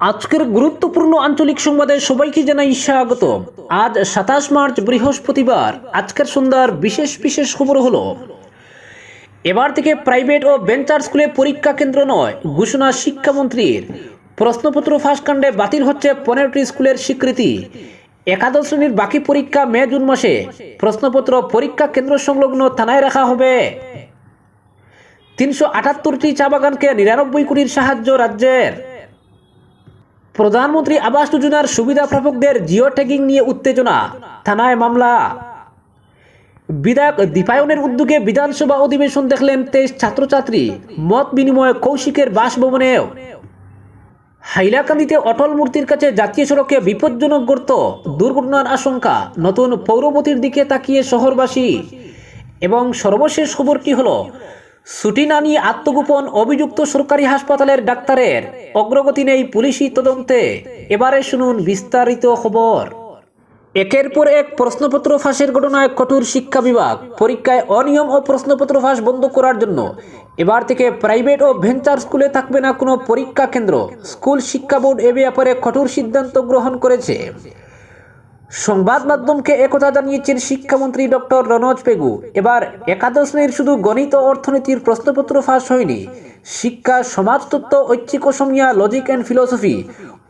আজকের গুরুত্বপূর্ণ আঞ্চলিক সংবাদে সবাইকে জানাই স্বাগত আজ সাতাশ মার্চ, বৃহস্পতিবার। আজকের সন্ধ্যার বিশেষ বিশেষ খবর হলো, এবার থেকে প্রাইভেট ও বেঞ্চার স্কুলে পরীক্ষা কেন্দ্র নয়, ঘোষণা শিক্ষামন্ত্রীর। প্রশ্নপত্র ফাঁসকাণ্ডে বাতিল হচ্ছে পনেরোটি স্কুলের স্বীকৃতি। একাদশ শ্রেণির বাকি পরীক্ষা মে, জুন মাসে। প্রশ্নপত্র পরীক্ষা কেন্দ্র সংলগ্ন থানায় রাখা হবে। তিনশো আটাত্তরটি চা বাগানকে নিরানব্বই কোটির সাহায্য রাজ্যের। প্রধানমন্ত্রী আবাস যোজনার সুবিধা প্রাপকদের জিও ট্যাগিং নিয়ে উত্তেজনা। থানায় মামলা। বিধায়ক দীপায়নের উদ্যোগে বিধানসভা অধিবেশন দেখলেন তেইশ ছাত্রছাত্রী। মত বিনিময় কৌশিকের বাসভবনেও হাইলাকান্দিতে অটল মূর্তির কাছে জাতীয় সড়কে বিপজ্জনক গর্ত। দুর্ঘটনার আশঙ্কা। নতুন পৌরপতির দিকে তাকিয়ে শহরবাসী। এবং সর্বশেষ খবরটি হলো ছুটি না নিয়ে আত্মগোপন অভিযুক্ত সরকারি হাসপাতালের ডাক্তারের অগ্রগতি নেই পুলিশি তদন্তে। এবারে শুনুন বিস্তারিত খবর। একের পর এক প্রশ্নপত্র ফাঁসের ঘটনায় কঠোর শিক্ষা বিভাগ পরীক্ষায় অনিয়ম ও প্রশ্নপত্র ফাঁস বন্ধ করার জন্য। এবার থেকে প্রাইভেট ও ভেঞ্চার স্কুলে থাকবে না কোনো পরীক্ষা কেন্দ্র। স্কুল শিক্ষা বোর্ড এ ব্যাপারে কঠোর সিদ্ধান্ত গ্রহণ করেছে। সংবাদ মাধ্যমকে একথা জানিয়েছেন শিক্ষামন্ত্রী ডক্টর রনজ পেগু। এবার একাদশ শ্রেণির শুধু গণিত অর্থনীতির প্রশ্নপত্র ফাঁস হয়নি। শিক্ষা সমাজতত্ত্ব ঐচ্ছিক অসমিয়া লজিক অ্যান্ড ফিলোসফি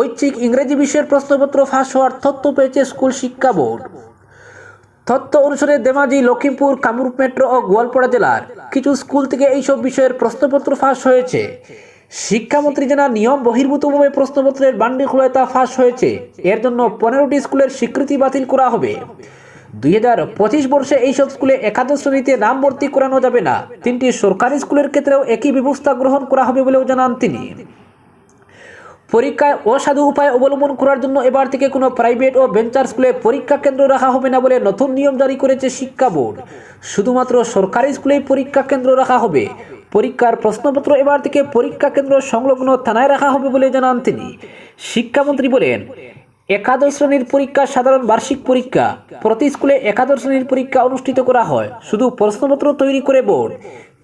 ঐচ্ছিক ইংরেজি বিষয়ের প্রশ্নপত্র ফাঁস হওয়ার তথ্য পেয়েছে স্কুল শিক্ষা বোর্ড। তথ্য অনুসারে দেমাজি লখিমপুর কামরূপ মেট্রো ও গোয়ালপাড়া জেলার কিছু স্কুল থেকে এইসব বিষয়ের প্রশ্নপত্র ফাঁস হয়েছে। শিক্ষামন্ত্রী জানা নিয়ম বহির্ভূতভাবে প্রশ্নপত্রের বান্ডি খুলে তা ফাঁস হয়েছে। এর জন্য পনেরোটি স্কুলের স্বীকৃতি বাতিল করা হবে। দুই হাজার পঁচিশ বর্ষে এইসব স্কুলে একাদশ শ্রেণীতে নাম ভর্তি করানো যাবে না। তিনটি সরকারি স্কুলের ক্ষেত্রেও একই ব্যবস্থা গ্রহণ করা হবে বলেও জানান তিনি। পরীক্ষায় অসাধু উপায় অবলম্বন করার জন্য এবার থেকে কোনো প্রাইভেট ও বেঞ্চার স্কুলে পরীক্ষা কেন্দ্র রাখা হবে না বলে নতুন নিয়ম জারি করেছে শিক্ষা বোর্ড। শুধুমাত্র সরকারি স্কুলেই পরীক্ষা কেন্দ্র রাখা হবে। পরীক্ষার প্রশ্নপত্র এবার থেকে পরীক্ষা কেন্দ্র সংলগ্ন থানায় রাখা হবে বলে জানান তিনি। শিক্ষামন্ত্রী বলেন, একাদশ শ্রেণির পরীক্ষা সাধারণ বার্ষিক পরীক্ষা। প্রতি স্কুলে একাদশ শ্রেণির পরীক্ষা অনুষ্ঠিত করা হয়। শুধু প্রশ্নপত্র তৈরি করে বোর্ড।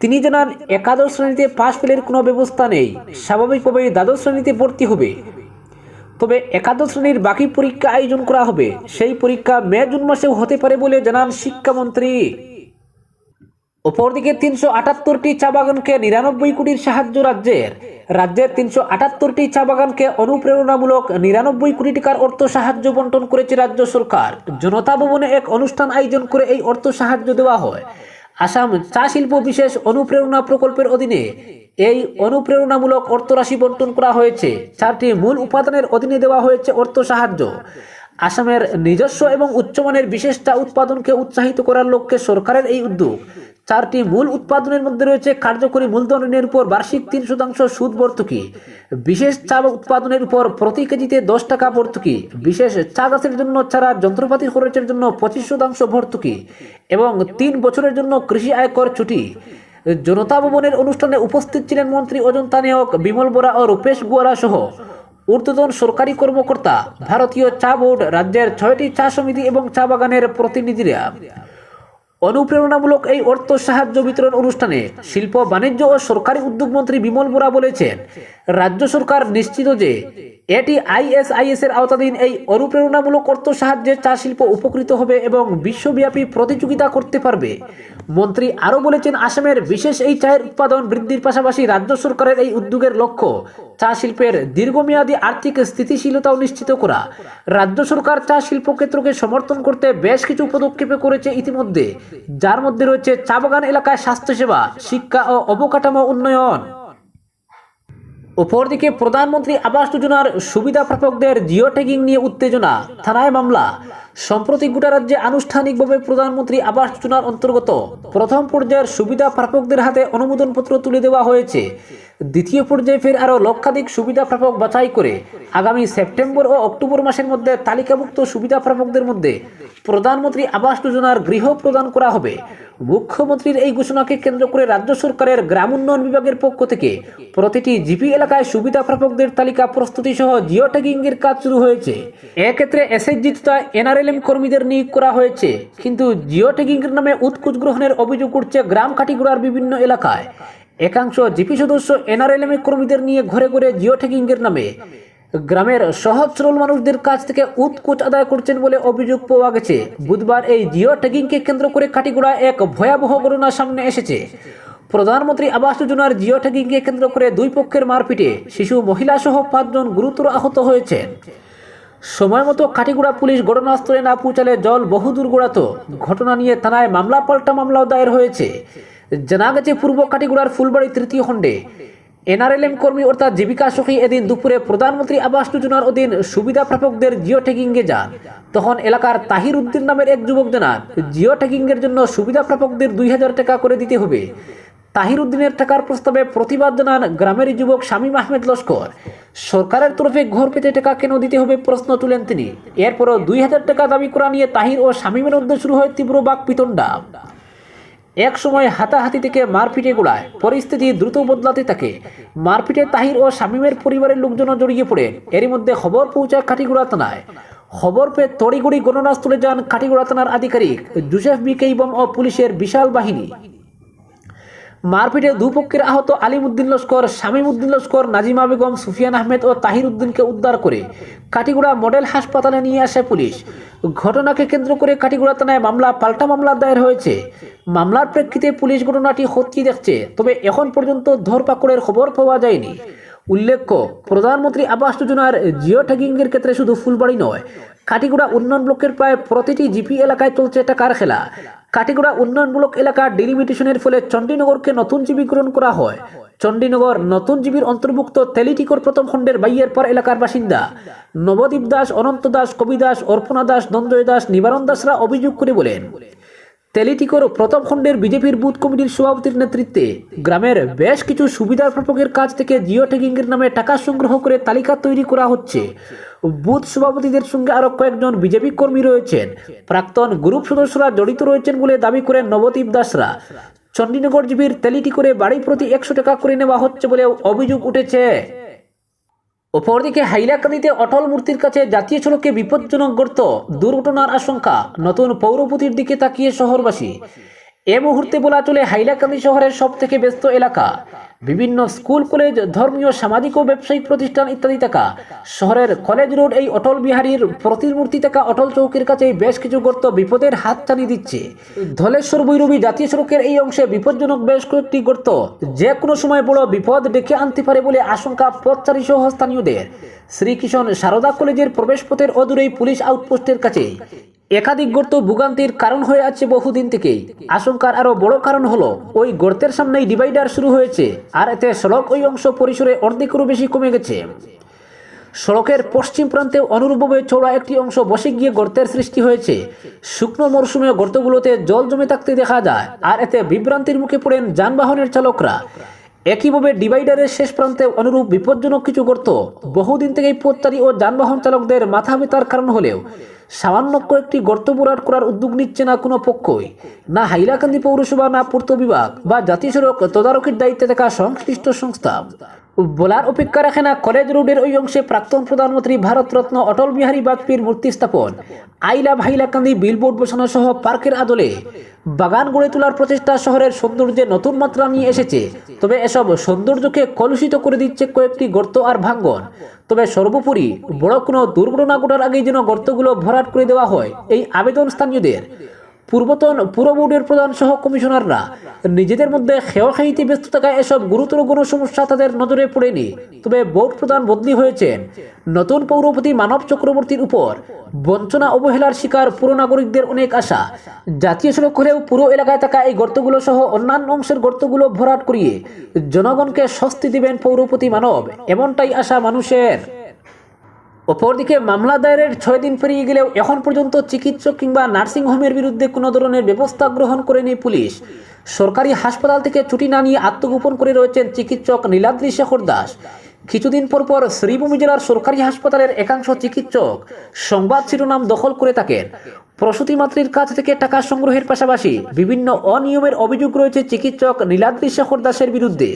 তিনি জানান, একাদশ শ্রেণীতে পাশ ফেলের কোনো ব্যবস্থা নেই। স্বাভাবিকভাবেই দ্বাদশ শ্রেণীতে ভর্তি হবে। তবে একাদশ শ্রেণির বাকি পরীক্ষা আয়োজন করা হবে। সেই পরীক্ষা মে জুন মাসেও হতে পারে বলে জানান শিক্ষামন্ত্রী। অপরদিকে তিনশো আটাত্তরটি চা বাগানকে নিরানব্বই কোটির সাহায্য রাজ্যের। রাজ্যের তিনশো আটাত্তরটি চা বাগানকে অনুপ্রেরণামূলক নিরানব্বই কোটি টাকার অর্থ সাহায্য বন্টন করেছে রাজ্য সরকার। জনতা ভবনে এক অনুষ্ঠান আয়োজন করে এই অর্থ সাহায্য দেওয়া হয়। আসাম চা শিল্প বিশেষ অনুপ্রেরণা প্রকল্পের অধীনে এই অনুপ্রেরণামূলক অর্থরাশি বন্টন করা হয়েছে। চারটি মূল উপাদানের অধীনে দেওয়া হয়েছে অর্থ সাহায্য। আসামের নিজস্ব এবং উচ্চমানের বিশেষ চা উৎপাদনকে উৎসাহিত করার লক্ষ্যে সরকারের এই উদ্যোগ। চারটি মূল উৎপাদনের মধ্যে রয়েছে কার্যকরী মূলধন ঋণের উপর বার্ষিক তিন শতাংশ সুদ ভর্তুকি বিশেষ চা উৎপাদনের উপর প্রতি কেজিতে দশ টাকা ভর্তুকি বিশেষ চা গাছের জন্য ছাড়া যন্ত্রপাতি খরচের জন্য পঁচিশ শতাংশ ভর্তুকি এবং তিন বছরের জন্য কৃষি আয়কর ছুটি। জনতা ভবনের অনুষ্ঠানে উপস্থিত ছিলেন মন্ত্রী অজন্তা নেয়ক বিমল বোরা ও রূপেশ গুয়ারা সহ ঊর্ধ্বতন সরকারি কর্মকর্তা ভারতীয় চা বোর্ড রাজ্যের ছয়টি চা সমিতি এবং চা বাগানের প্রতিনিধিরা। অনুপ্রেরণামূলক এই অর্থ সাহায্য বিতরণ অনুষ্ঠানে শিল্প, বাণিজ্য ও সরকারি উদ্যোগ মন্ত্রী বিমল বোরা বলেছেন, রাজ্য সরকার নিশ্চিত যে এটি আইএসআইএস এর আওতাধীন এই অনুপ্রেরণামূলক অর্থ সাহায্যে চা শিল্প উপকৃত হবে এবং বিশ্বব্যাপী প্রতিযোগিতা করতে পারবে। মন্ত্রী আরও বলেছেন, আসামের বিশেষ এই চায়ের উৎপাদন বৃদ্ধির পাশাপাশি রাজ্য সরকারের এই উদ্যোগের লক্ষ্য। চা শিল্পের দীর্ঘমেয়াদী আর্থিক স্থিতিশীলতাও নিশ্চিত করা। রাজ্য সরকার চা শিল্প ক্ষেত্রকে সমর্থন করতে বেশ কিছু পদক্ষেপে করেছে ইতিমধ্যে। যার মধ্যে রয়েছে চা বাগান এলাকায় স্বাস্থ্যসেবা, শিক্ষা ও অবকাঠামো উন্নয়ন। অপরদিকে প্রধানমন্ত্রী আবাস যোজনার সুবিধা প্রাপকদের জিও ট্যাগিং নিয়ে উত্তেজনা, থানায় মামলা। সম্প্রতি গোটা রাজ্যে আনুষ্ঠানিকভাবে প্রধানমন্ত্রী আবাস যোজনার অন্তর্গত প্রথম পর্যায়ের সুবিধা প্রাপকদের হাতে অনুমোদনপত্র তুলে দেওয়া হয়েছে। দ্বিতীয় পর্যায়ে ফের আরও লক্ষাধিক সুবিধা প্রাপক বাছাই করে আগামী সেপ্টেম্বর ও অক্টোবর মাসের মধ্যে তালিকাভুক্ত সুবিধা প্রাপকদের মধ্যে প্রধানমন্ত্রী আবাস যোজনার গৃহ প্রদান করা হবে। মুখ্যমন্ত্রীর এই ঘোষণাকে কেন্দ্র করে রাজ্য সরকারের গ্রাম উন্নয়ন বিভাগের পক্ষ থেকে প্রতিটি জিপি এলাকায় সুবিধা প্রাপকদের তালিকা প্রস্তুতি সহ জিও ট্যাগিং এর কাজ শুরু হয়েছে। এক্ষেত্রে এসএইচজি তথা এনআরএলএম কর্মীদের নিয়োগ করা হয়েছে। কিন্তু জিও ট্যাগিং এর নামে উৎকুচ গ্রহণের অভিযোগ উঠছে গ্রাম কাটিগুড়ার বিভিন্ন এলাকায়। একাংশ জিপি সদস্য এনআরএলএম কর্মীদের নিয়ে ঘরে ঘরে জিও ট্যাগিং এর নামে গ্রামের সহজ সরল মানুষদের কাছ থেকে উৎকুচ আদায় করছেন বলে অভিযোগ পাওয়া গেছে। বুধবার এই জিও ট্যাগিংকে কেন্দ্র করে কাটিগুড়া এক ভয়াবহ ঘটনা সামনে এসেছে। প্রধানমন্ত্রী আবাস যোজনার জিও ট্যাগিংকে কেন্দ্র করে দুই পক্ষের মারপিটে শিশু মহিলা সহ পাঁচজন গুরুতর আহত হয়েছেন। সময় মতো কাটিগুড়া পুলিশ ঘটনাস্থলে না পৌঁছালে জল বহুদূর গোড়াত। ঘটনা নিয়ে থানায় মামলা পাল্টা মামলাও দায়ের হয়েছে। জানা গেছে, পূর্ব কাটিগুড়ার ফুলবাড়ি তৃতীয় খণ্ডে এনআরএলএম কর্মী অর্থাৎ জীবিকা সখী এদিন দুপুরে প্রধানমন্ত্রী আবাস যোজনার অধীন সুবিধা প্রাপকদের জিও ট্যাগিংয়ে যান। তখন এলাকার তাহির উদ্দিন নামের এক যুবক জানান, জিও ট্যাগিংয়ের জন্য সুবিধা প্রাপকদের দুই হাজার টাকা করে দিতে হবে। তাহির উদ্দিনের টাকার প্রস্তাবে প্রতিবাদ জানান গ্রামের যুবক শামীম আহমেদ লস্কর। সরকারের তরফে ঘর পেতে টাকা কেন দিতে হবে প্রশ্ন তুলেন তিনি। এরপরও দুই হাজার টাকা দাবি করা নিয়ে তাহির ও শামীমের মধ্যে শুরু হয় তীব্র বাক পিতণ্ডা এক সময় হাতাহাতি থেকে মারপিটে গোলায়। পরিস্থিতি দ্রুত বদলাতে থাকে। মারপিটে তাহির ও শামীমের পরিবারের লোকজনও জড়িয়ে পড়ে। এরই মধ্যে খবর পৌঁছায় কাটিগুড়া থানায়। খবর পেয়ে তড়িগুড়ি গণনাস্থলে যান কাটিগুড়া থানার আধিকারিক জুসেফ বি কেইবম ও পুলিশের বিশাল বাহিনী। মারপিটে দুপক্ষের আহত আলিমুদ্দিন লস্কর শামীমউদ্দিন লস্কর, নাজিমা বেগম, সুফিয়ান আহমেদ ও তাহির উদ্দিনকে উদ্ধার করে কাটিগুড়া মডেল হাসপাতালে নিয়ে আসে পুলিশ। ঘটনাকে কেন্দ্র করে কাটিগুড়া থানায় মামলা, পাল্টা মামলা দায়ের হয়েছে। মামলার প্রেক্ষিতে পুলিশ ঘটনাটি খতিয়ে দেখছে, তবে এখন পর্যন্ত ধরপাকড়ের খবর পাওয়া যায়নি। উল্লেখ্য, প্রধানমন্ত্রী আবাস যোজনার জিও ট্যাগিংয়ের ক্ষেত্রে শুধু ফুলবাড়ি নয়, কাটিগুড়া উন্নয়ন ব্লকের প্রায় প্রতিটি জিপি এলাকায় চলছে টাকার খেলা। কাটিগুড়া উন্নয়নমূলক এলাকা ডিলিমিটেশনের ফলে চণ্ডীনগরকে নতুন জীবীকরণ করা হয়। চণ্ডীনগর নতুন জীবীর অন্তর্ভুক্ত তেলিটিকর প্রথম খণ্ডের বাইয়ের পর এলাকার বাসিন্দা। নবদীপ দাস, অনন্ত দাস, কবি দাস, অর্পণা দাস নন্দয় দাস, নিবারণ দাসরা অভিযোগ করে বলেন তেলিটিকর প্রথম খণ্ডের বিজেপির বুথ কমিটির সভাপতির নেতৃত্বে গ্রামের বেশ কিছু সুবিধার প্রাপকের কাছ থেকে জিও ট্যাগিংয়ের নামে টাকা সংগ্রহ করে তালিকা তৈরি করা হচ্ছে। বুথ সভাপতিদের সঙ্গে আরও কয়েকজন বিজেপি কর্মী রয়েছেন। প্রাক্তন গ্রুপ সদস্যরা জড়িত রয়েছেন বলে দাবি করেন নবদ্বীপ দাসরা। চণ্ডীনগর জীবীর তেলিটি করে বাড়ি প্রতি একশো টাকা করে নেওয়া হচ্ছে বলে অভিযোগ উঠেছে। অপরদিকে হাইলাকান্দিতে অটল মূর্তির কাছে জাতীয় সড়কে বিপজ্জনক গর্ত দুর্ঘটনার আশঙ্কা, নতুন পৌরপতির দিকে তাকিয়ে শহরবাসী। এ মুহূর্তে বলা চলে হাইলাকান্দি শহরের সব থেকে ব্যস্ত এলাকা। বিভিন্ন স্কুল, কলেজ, ধর্মীয়, সামাজিক ও ব্যবসায়িক প্রতিষ্ঠান ইত্যাদি থাকা শহরের কলেজ রোড এই অটল বিহারীর প্রতিমূর্তি থাকা অটল চৌকির কাছে বেশ কিছু গর্ত বিপদের হাত টানিয়ে দিচ্ছে। ধলেশ্বর বৈরবী জাতীয় সড়কের এই অংশে বিপজ্জনক বেশ কয়েকটি গর্ত। যে কোনো সময় বড় বিপদ ডেকে আনতে পারে বলে আশঙ্কা পথচারী সহ স্থানীয়দের। শ্রীকৃষ্ণ সারদা কলেজের প্রবেশপথের অদূরেই পুলিশ আউটপোস্টের কাছে একাধিক গর্ত ভোগান্তির কারণ হয়ে আছে বহুদিন থেকেই। আশঙ্কার আরও বড় কারণ হলো, ওই গর্তের সামনেই ডিভাইডার শুরু হয়েছে, আর এতে সড়ক ওই অংশ পরিসরে অর্ধেকেরও বেশি কমে গেছে। সড়কের পশ্চিম প্রান্তে অনুরূপভাবে চৌড়া একটি অংশ বসে গিয়ে গর্তের সৃষ্টি হয়েছে। শুকনো মরশুমে গর্তগুলোতে জল জমে থাকতে দেখা যায়, আর এতে বিভ্রান্তির মুখে পড়েন যানবাহনের চালকরা। একইভাবে ডিভাইডারের শেষ প্রান্তে অনুরূপ বিপজ্জনক কিছু গর্ত বহুদিন থেকেই পথচারী ও যানবাহন চালকদের মাথা ব্যথার কারণ হলেও সামান্য কয়েকটি গর্ত বোরাট করার উদ্যোগ নিচ্ছে না কোনো পক্ষই। না হাইলাকান্দি পৌরসভা, না পূর্ত বিভাগ বা জাতীয় সড়ক তদারকির দায়িত্বে থাকা সংশ্লিষ্ট সংস্থা। বলার অপেক্ষা রাখে না কলেজ রোডের ওই অংশে প্রাক্তন প্রধানমন্ত্রী ভারতরত্ন অটল বিহারী বাজপেয়ীর মূর্তি স্থাপন। আইলাভ হাইলাকান্দি বিলবোর্ড বসানো সহ পার্কের আদলে। বাগান গড়ে তোলার প্রচেষ্টা শহরের সৌন্দর্যে নতুন মাত্রা নিয়ে এসেছে। তবে এসব সৌন্দর্যকে কলুষিত করে দিচ্ছে কয়েকটি গর্ত আর ভাঙ্গন। তবে সর্বোপরি বড় কোনো দুর্ঘটনা ঘটার আগেই যেন গর্তগুলো ভরাট করে দেওয়া হয়, এই আবেদন স্থানীয়দের। পূর্বতন পুর বোর্ডের প্রধান সহ কমিশনাররা নিজেদের মধ্যে খেয়াখাইতে ব্যস্ত থাকায় এসব গুরুতর কোনো সমস্যা তাদের নজরে পড়েনি। তবে বোর্ড প্রধান বদলি হয়েছেন। নতুন পৌরপতি মানব চক্রবর্তীর উপর বঞ্চনা অবহেলার শিকার পুরো নাগরিকদের অনেক আশা। জাতীয় সড়ক হলেও পুরো এলাকায় থাকা এই গর্তগুলো সহ অন্যান্য অংশের গর্তগুলো ভরাট করিয়ে জনগণকে স্বস্তি দিবেন পৌরপতি মানব। এমনটাই আশা মানুষের। অপরদিকে মামলা দায়েরের ছয় দিন পেরিয়ে গেলেও এখন পর্যন্ত চিকিৎসক কিংবা নার্সিংহোমের বিরুদ্ধে কোনো ধরনের ব্যবস্থা গ্রহণ করেনি পুলিশ। সরকারি হাসপাতাল থেকে ছুটি না নিয়ে আত্মগোপন করে রয়েছেন চিকিৎসক নীলাদ্রি শেখর দাস। কিছুদিন পর পর শ্রীভূমি জেলার সরকারি হাসপাতালের একাংশ চিকিৎসক সংবাদ শিরোনাম দখল করে থাকেন। প্রসূতি মাতৃর কাছ থেকে টাকা সংগ্রহের পাশাপাশি বিভিন্ন অনিয়মের অভিযোগ রয়েছে চিকিৎসক নীলাদ্রি শেখর দাসের বিরুদ্ধে।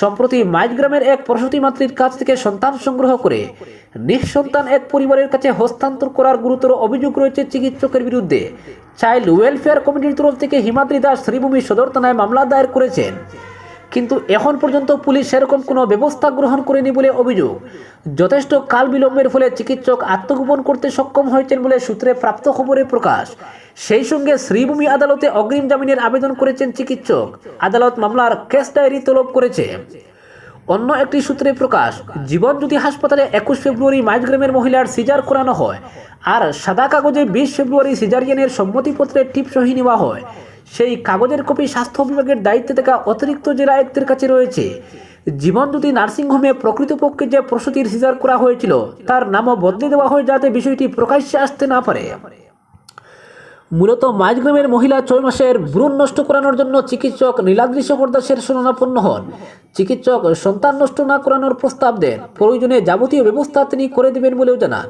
সম্প্রতি মাইজগ্রামের এক প্রসূতি মাতৃর কাছ থেকে সন্তান সংগ্রহ করে নিঃসন্তান এক পরিবারের কাছে হস্তান্তর করার গুরুতর অভিযোগ রয়েছে চিকিৎসকের বিরুদ্ধে। চাইল্ড ওয়েলফেয়ার কমিটির তরফ থেকে হিমাদ্রি দাস শ্রীভূমি সদর থানায় মামলা দায়ের করেছেন। কিন্তু এখন পর্যন্ত পুলিশ সেরকম কোনো ব্যবস্থা গ্রহণ করেনি বলে অভিযোগ। যথেষ্ট কাল বিলম্বের ফলে চিকিৎসক আত্মগোপন করতে সক্ষম হয়েছেন বলে সূত্রে প্রাপ্ত খবরে প্রকাশ। সেই সঙ্গে শ্রীভূমি আদালতে অগ্রিম জামিনের আবেদন করেছেন চিকিৎসক। আদালত মামলার কেস ডায়েরি তলব করেছে। অন্য একটি সূত্রে প্রকাশ, জীবনজ্যোতি হাসপাতালে একুশ ফেব্রুয়ারি মাইজগ্রামের মহিলার সিজার করানো হয়, আর সাদা কাগজে বিশ ফেব্রুয়ারি সিজারিয়ানের সম্মতিপত্রে টিপ সহি নেওয়া হয়। সেই কাগজের কপি স্বাস্থ্য বিভাগের দায়িত্বে থাকা অতিরিক্ত জেলা আয়ুক্তের কাছে রয়েছে। জীবন যদি নার্সিংহোমে প্রকৃতপক্ষে যে প্রসূতির সিজার করা হয়েছিল, তার নামও বদলে দেওয়া হয় যাতে বিষয়টি প্রকাশ্যে আসতে না পারে। মূলত মাইগ্রামের মহিলা ছয় মাসের ভ্রূণ নষ্ট করানোর জন্য চিকিৎসক নীলাদ্রি শেখর দাসের শরণাপন্ন হন। চিকিৎসক সন্তান নষ্ট না করানোর প্রস্তাব দেন। প্রয়োজনে যাবতীয় ব্যবস্থা তিনি করে দেবেন বলেও জানান।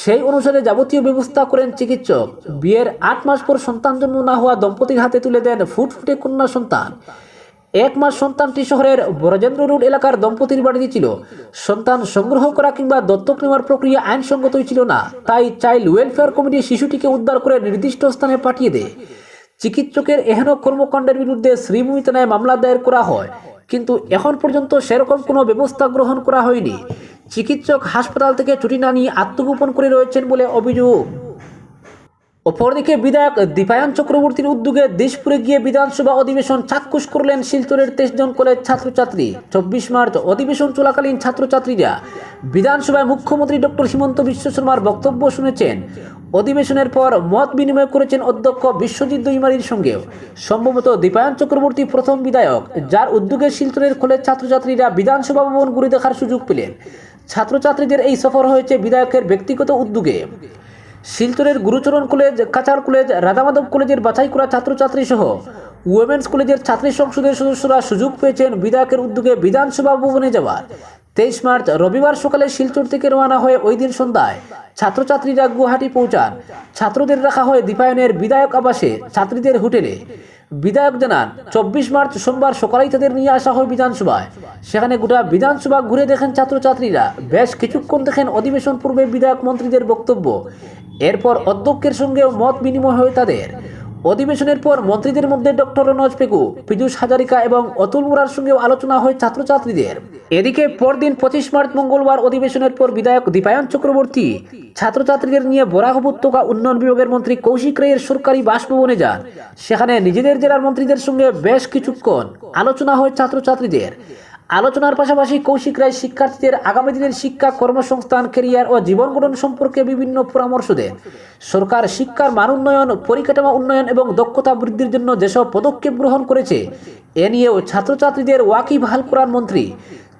সেই অনুসারে যাবতীয় ব্যবস্থা করেন চিকিৎসক। বিয়ের আট মাস পর সন্তান জন্ম না হওয়া দম্পতির হাতে তুলে দেন ফুটফুটে কন্যা সন্তান। এক মাস সন্তানটি শহরের বরজেন্দ্র রোড এলাকার দম্পতির বাড়িতে ছিল। সন্তান সংগ্রহ করা কিংবা দত্তক নেওয়ার প্রক্রিয়া আইনসঙ্গতই ছিল না। তাই চাইল্ড ওয়েলফেয়ার কমিটি শিশুটিকে উদ্ধার করে নির্দিষ্ট স্থানে পাঠিয়ে দেয়। চিকিৎসকের এহেন কর্মকাণ্ডের বিরুদ্ধে শ্রীভূমি থানায় মামলা দায়ের করা হয়। কিন্তু এখন পর্যন্ত সেরকম কোনো ব্যবস্থা গ্রহণ করা হয়নি। চিকিৎসক হাসপাতাল থেকে ছুটি না নিয়ে আত্মগোপন করে রয়েছেন বলে অভিযোগ। অপরদিকে বিধায়ক দীপায়ন চক্রবর্তীর উদ্যোগে দেশপুরে গিয়ে বিধানসভা অধিবেশন চাক্ষুষ করলেন শিলচরের তেইশ জন কলেজ ছাত্রছাত্রী। চব্বিশ মার্চ অধিবেশন চলাকালীন ছাত্রছাত্রীরা বিধানসভায় মুখ্যমন্ত্রী ডক্টর হিমন্ত বিশ্ব শর্মার বক্তব্য শুনেছেন। অধিবেশনের পর মত বিনিময় করেছেন অধ্যক্ষ বিশ্বজিৎ দৈমারির সঙ্গেও। সম্ভবত দীপায়ন চক্রবর্তী প্রথম বিধায়ক, যার উদ্যোগে শিলচরের কলেজ ছাত্রছাত্রীরা বিধানসভা ভবন ঘুরে দেখার সুযোগ পেলেন। ছাত্রছাত্রীদের এই সফর হয়েছে বিধায়কের ব্যক্তিগত উদ্যোগে। শিলচরের গুরুচরণ কলেজ কাচার কলেজ, রাধামাধব কলেজের বাছাই করা ছাত্রছাত্রী সহ উইমেন্স কলেজের ছাত্রী সংসদের সদস্যরা সুযোগ পেয়েছেন বিধায়কের উদ্যোগে বিধানসভা ভবনে যাওয়ার। তেইশ মার্চ রবিবার সকালে শিলচর থেকে রওনা হয়ে ওই দিন সন্ধ্যায় ছাত্রছাত্রীরা গুয়াহাটি পৌঁছান। ছাত্রদের রাখা হয় দীপায়নের বিধায়ক আবাসে। ছাত্রীদের হোটেলে। বিধায়ক জানান, চব্বিশ মার্চ সোমবার সকালেই তাদের নিয়ে আসা হয় বিধানসভায়। সেখানে গোটা বিধানসভা ঘুরে দেখেন ছাত্রছাত্রীরা। বেশ কিছুক্ষণ দেখেন অধিবেশন পূর্বে বিধায়ক মন্ত্রীদের বক্তব্য। এরপর অধ্যক্ষের সঙ্গেও মত বিনিময় হয় তাদের। অধিবেশনের পর মন্ত্রীদের মধ্যে ডক্টর রনজ পেকু পীযূষ হাজারিকা এবং অতুল মুরার সঙ্গেও আলোচনা হয় ছাত্রছাত্রীদের। এদিকে পরদিন পঁচিশ মার্চ মঙ্গলবার অধিবেশনের পর বিধায়ক দীপায়ন চক্রবর্তী ছাত্রছাত্রীদের নিয়ে বরাক উপত্যকা উন্নয়ন বিভাগের মন্ত্রী কৌশিক রায়ের সরকারি বাসভবনে যান। সেখানে নিজেদের জেলার মন্ত্রীদের সঙ্গে বেশ কিছুক্ষণ আলোচনা হয় ছাত্রছাত্রীদের। আলোচনার পাশাপাশি কৌশিক রায় শিক্ষার্থীদের আগামী দিনের শিক্ষা কর্মসংস্থান কেরিয়ার ও জীবন গঠন সম্পর্কে বিভিন্ন পরামর্শ দেন। সরকার শিক্ষার মান উন্নয়ন, পরিকাঠামো উন্নয়ন এবং দক্ষতা বৃদ্ধির জন্য যেসব পদক্ষেপ গ্রহণ করেছে, এ নিয়েও ছাত্রছাত্রীদের ওয়াকিবহাল করার মন্ত্রী।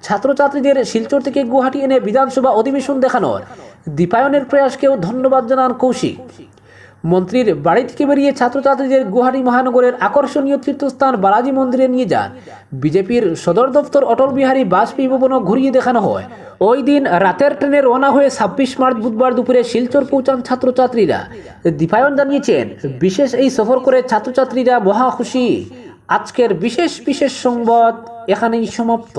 ছাত্রছাত্রীদের শিলচর থেকে গুয়াহাটি এনে বিধানসভা অধিবেশন দেখানোর দীপায়নের প্রয়াসকেও ধন্যবাদ জানান কৌশিক। মন্ত্রীর বাড়ি থেকে বেরিয়ে ছাত্রছাত্রীদের গুয়াহাটি মহানগরের আকর্ষণীয় তীর্থস্থান বালাজি মন্দিরে নিয়ে যান। বিজেপির সদর দপ্তর অটল বিহারী বাজপেয়ী ভবনও ঘুরিয়ে দেখানো হয়। ওই দিন রাতের ট্রেনে রওনা হয়ে ছাব্বিশ মার্চ বুধবার দুপুরে শিলচর পৌঁছান ছাত্রছাত্রীরা। দীপায়ন জানিয়েছেন, বিশেষ এই সফর করে ছাত্রছাত্রীরা মহা খুশি। আজকের বিশেষ বিশেষ সংবাদ এখানেই সমাপ্ত।